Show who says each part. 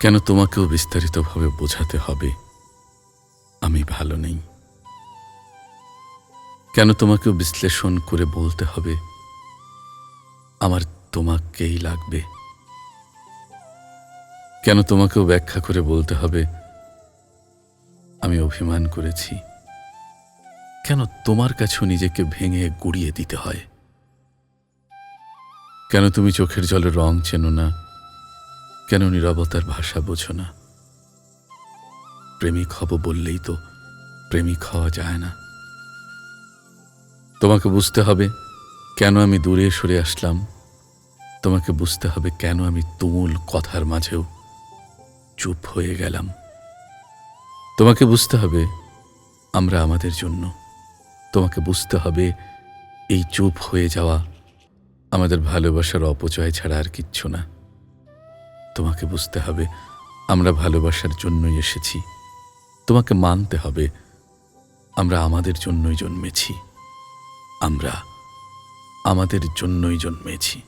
Speaker 1: কেন তোমাকেও বিস্তারিতভাবে বোঝাতে হবে? আমি ভালো নেই। কেন তোমাকেও বিশ্লেষণ করে বলতে হবে? আমার তোমাকেই লাগবে। কেন তোমাকেও ব্যাখ্যা করে বলতে হবে? আমি অভিমান করেছি। কেন তোমার কাছেও নিজেকে ভেঙে গুড়িয়ে দিতে হয়? কেন তুমি চোখের জলের রং চেনো না? কেন নিরবতার ভাষা বোঝো না? প্রেমিক হব বললেই তো প্রেমিক হওয়া যায় না। তোমাকে বুঝতে হবে কেন আমি দূরে সরে আসলাম। তোমাকে বুঝতে হবে কেন আমি তুমুল কথার মাঝেও চুপ হয়ে গেলাম। তোমাকে বুঝতে হবে আমরা আমাদের জন্য। তোমাকে বুঝতে হবে এই চুপ হয়ে যাওয়া আমাদের ভালোবাসার অপচয় ছাড়া আর কিচ্ছু না। তোমাকে বুঝতে হবে, আমরা ভালোবাসার জন্যই এসেছি। তোমাকে মানতে হবে, আমরা আমাদের জন্যই জন্মেছি। আমরা আমাদের জন্যই জন্মেছি।